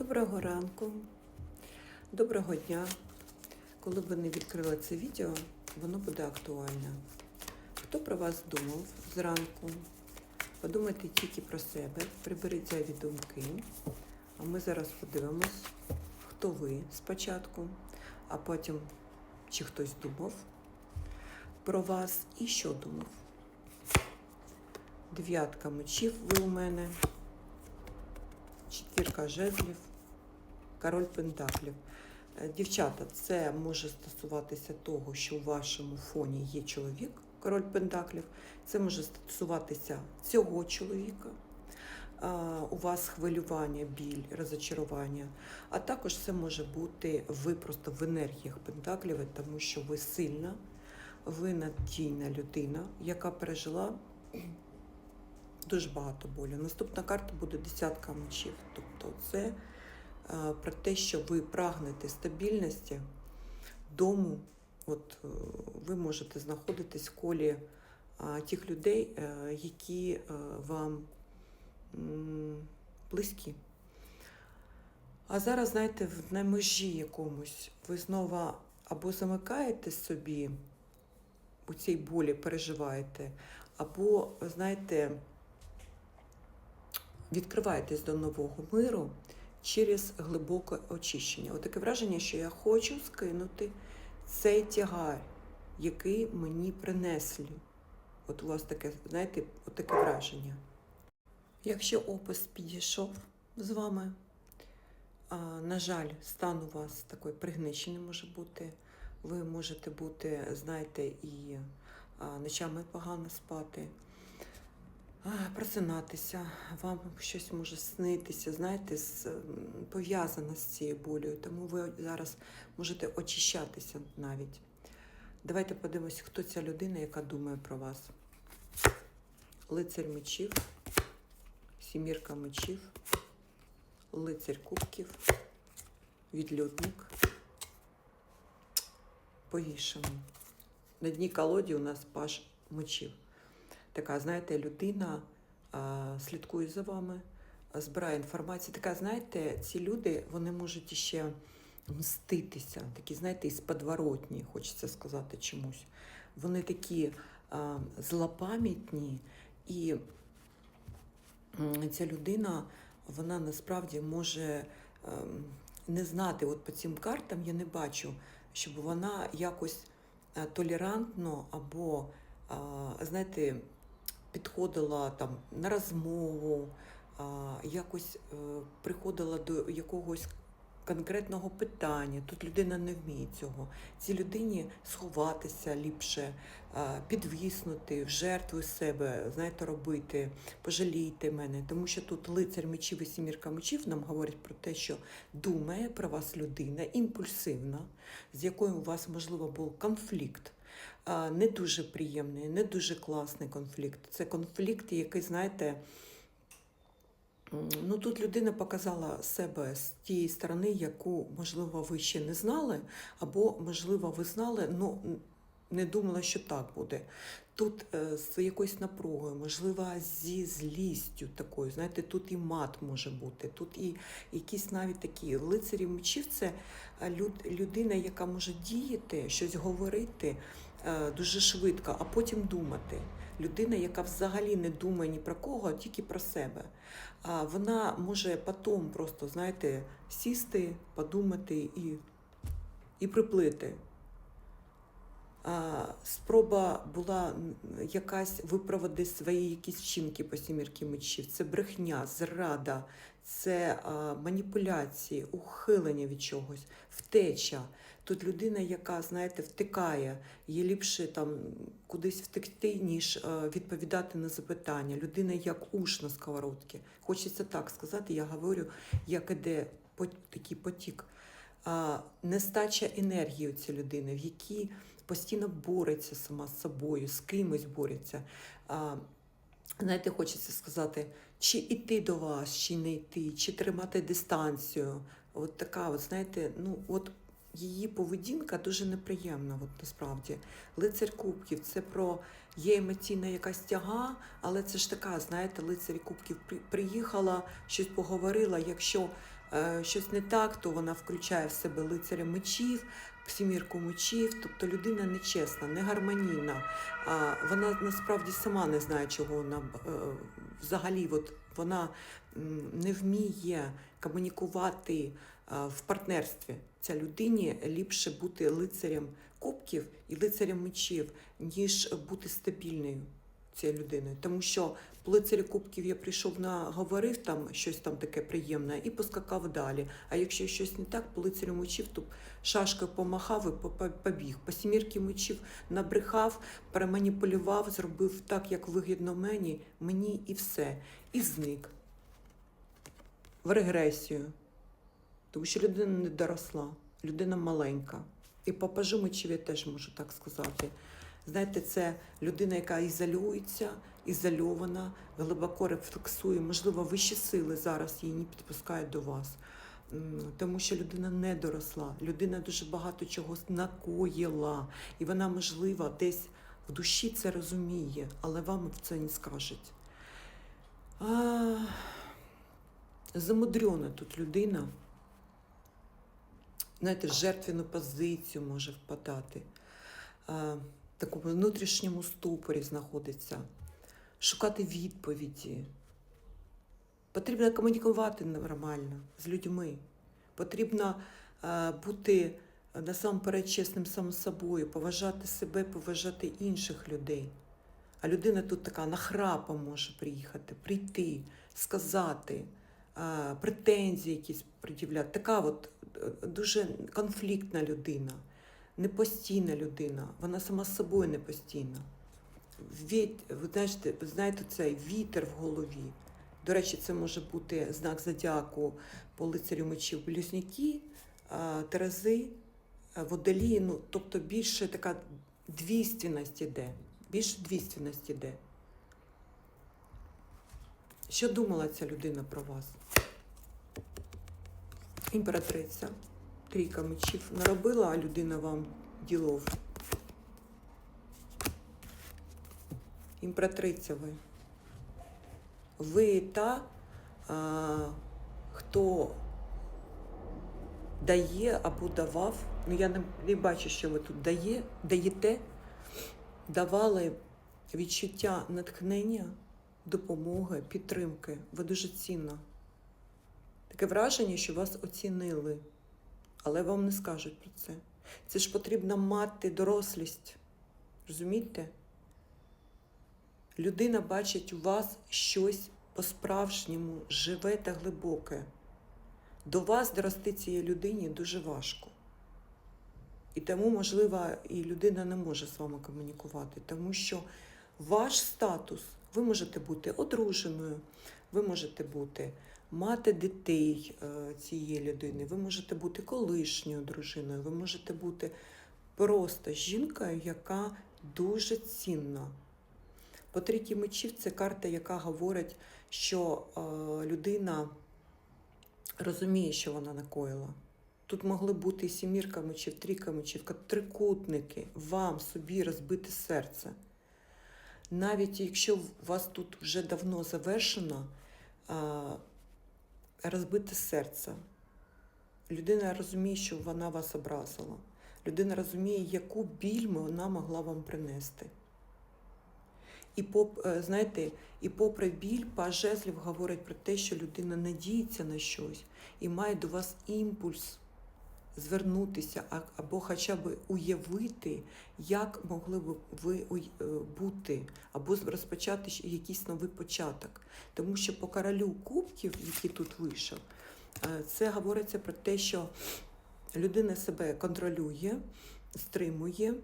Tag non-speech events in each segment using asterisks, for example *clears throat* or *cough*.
Доброго ранку, доброго дня. Коли ви не відкрили це відео, воно буде актуальне. Хто про вас думав зранку? Подумайте тільки про себе, приберіть зайві думки. А ми зараз подивимось, хто ви спочатку, а потім чи хтось думав про вас і що думав. Дев'ятка мечів ви у мене, четвірка жезлів, король пентаклів. Е, Дівчата, це може стосуватися того, що у вашому фоні є чоловік, король пентаклів. Це може стосуватися цього чоловіка. У вас хвилювання, біль, розочарування. А також це може бути ви просто в енергіях пентаклів, тому що ви сильна, ви надійна людина, яка пережила *clears throat* дуже багато болю. Наступна карта буде десятка мечів. Тобто це про те, що ви прагнете стабільності дому. От е, ви можете знаходитись в колі е, тих людей, е, які е, вам близькі. А зараз, знаєте, в- межі якомусь ви знову або замикаєте собі у цій болі, переживаєте, або, знаєте, відкриваєтесь до нового миру через глибоке очищення. От враження, що я хочу скинути цей тягар, який мені принесли. От у вас таке, знаєте, от враження. Якщо опис підійшов з вами, на жаль, стан у вас такий пригничений може бути. Ви можете бути, знаєте, і ночами погано спати, просинатися, вам щось може снитися, знаєте, пов'язано з цією болею, тому ви зараз можете очищатися навіть. Давайте подивимось, хто ця людина, яка думає про вас. Лицар мечів, сімірка мечів, лицар кубків, відлюдник, повішений. На дні колоді у нас паш мечів. Така, знаєте, людина а, слідкує за вами, збирає інформацію. Така, знаєте, ці люди вони можуть іще мститися, такі, знаєте, із подворотні, хочеться сказати чомусь. Вони такі а, злопам'ятні, і ця людина, вона насправді може ем, не знати, от по цим картам я не бачу, щоб вона якось е, толерантно або, а, знаєте, підходила там на розмову, якось е, приходила до якогось конкретного питання. Тут людина не вміє цього. Цій людині сховатися ліпше, підвіснути, в жертву себе, знаєте, робити, пожалійте мене. Тому що тут лицар мечів і сімірка мечів нам говорять про те, що думає про вас людина, імпульсивна, з якою у вас, можливо, був конфлікт. Не дуже приємний, не дуже класний конфлікт. Це конфлікт, який, знаєте, ну тут людина показала себе з тієї сторони, яку, можливо, ви ще не знали, або, можливо, ви знали, ну не думала, що так буде. Тут е, з якоюсь напругою, можливо, зі злістю такою. Знаєте, тут і мат може бути, тут і якісь навіть такі лицарі мечів це люд, людина, яка може діяти, щось говорити дуже швидко, а потім думати. Людина, яка взагалі не думає ні про кого, а тільки про себе. А вона може потім просто, знаєте, сісти, подумати і, і приплити. А, спроба була якась виправити свої якісь вчинки по сімірки мечів. Це брехня, зрада, це а, маніпуляції, ухилення від чогось, втеча. Тут людина, яка, знаєте, втикає, їй ліпше там кудись втекти, ніж е, відповідати на запитання. Людина як уш на сковородці. Хочеться так сказати, я говорю, як іде такий потік. А, нестача енергії у цієї людини, в якій постійно бореться сама з собою, з кимось бореться. А, знаєте, хочеться сказати, чи йти до вас, чи не йти, чи тримати дистанцію. От така, от, знаєте, ну от її поведінка дуже неприємна, от насправді. Лицар Кубків це про є емоційна якась тяга, але це ж така, знаєте, лицарі Кубків при- приїхала, щось поговорила. Якщо е, щось не так, то вона включає в себе лицаря мечів, сімірку мечів. Тобто людина нечесна, не гармонійна. А вона насправді сама не знає, чого вона е, взагалі. От вона не вміє комунікувати е, в партнерстві. Ця людині ліпше бути лицарем кубків і лицарем мечів, ніж бути стабільною цією людиною. Тому що лицарі кубків я прийшов наговорив там щось там таке приємне і поскакав далі. А якщо щось не так, по лицарю мечів, то шашкою помахав і по- по- побіг. По сімірки мечів набрехав, переманіпулював, зробив так, як вигідно мені, мені і все. І зник в регресію. Тому що людина не доросла, людина маленька. І по пажу мечів я теж можу так сказати. Знаєте, це людина, яка ізолюється, ізольована, глибоко рефлексує, можливо, вищі сили зараз її не підпускають до вас. Тому що людина не доросла, людина дуже багато чого накоїла, і вона, можливо, десь в душі це розуміє, але вам це не скажуть. А, замудрена тут людина. Знаєте, в жертвену позицію може впадати, а, в такому внутрішньому ступорі знаходиться, шукати відповіді. Потрібно комунікувати нормально з людьми. Потрібно е, бути насамперед чесним самим собою, поважати себе, поважати інших людей. А людина тут така нахрапом може приїхати, прийти, сказати, е, претензії якісь пред'являти. Така от е, дуже конфліктна людина, непостійна людина, вона сама з собою непостійна. Віт, ви знаєте, ви знаєте цей вітер в голові. До речі, це може бути знак зодіаку по лицарю мечів близнюки, а, терези, а, водолії, ну, тобто більше така двійственність іде. Більше двійственність іде. Що думала ця людина про вас? Імператриця, трійка мечів. Наробила людина вам ділов. Імператриця ви. Ви та, а, хто дає або давав, ну я не, не бачу, що ви тут дає, даєте, давали відчуття натхнення, допомоги, підтримки. Ви дуже цінна. Таке враження, що вас оцінили, але вам не скажуть про це. Це ж потрібно мати дорослість. Розумієте? Людина бачить у вас щось по-справжньому живе та глибоке. До вас дорости цій людині дуже важко. І тому, можливо, і людина не може з вами комунікувати, тому що ваш статус, ви можете бути одруженою, ви можете бути мати дітей е, цієї людини, ви можете бути колишньою дружиною, ви можете бути просто жінкою, яка дуже цінна. По трійки мечів це карта, яка говорить, що е, людина розуміє, що вона накоїла. Тут могли бути і сімірка мечів, трійка мечів, трикутники, вам собі розбити серце. Навіть якщо у вас тут вже давно завершено е, розбите серце, людина розуміє, що вона вас образила. Людина розуміє, яку біль вона могла вам принести. І поп, е, знаєте, і попри біль, паж жезлів говорить про те, що людина надіється на щось і має до вас імпульс звернутися або хоча б уявити, як могли б ви е, бути, або розпочати якийсь новий початок. Тому що по королю кубків, який тут вийшов, е, це говориться про те, що людина себе контролює, стримує,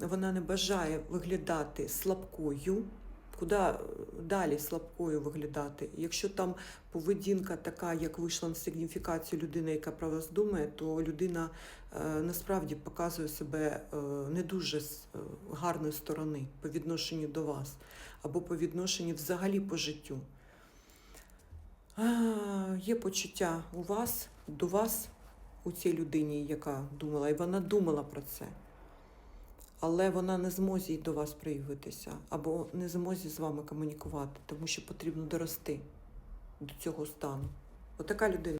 вона не бажає виглядати слабкою. Куди е, далі слабкою виглядати? Якщо там поведінка така, як вийшла на сигніфікацію людини, яка про вас думає, то людина е, насправді показує себе е, не дуже з гарної сторони по відношенню до вас, або по відношенню взагалі по життю. Є почуття у вас, до вас, у цій людині, яка думала, і вона думала про це. Але вона не змозі до вас проявитися, або не змозі з вами комунікувати, тому що потрібно дорости до цього стану. Отака людина.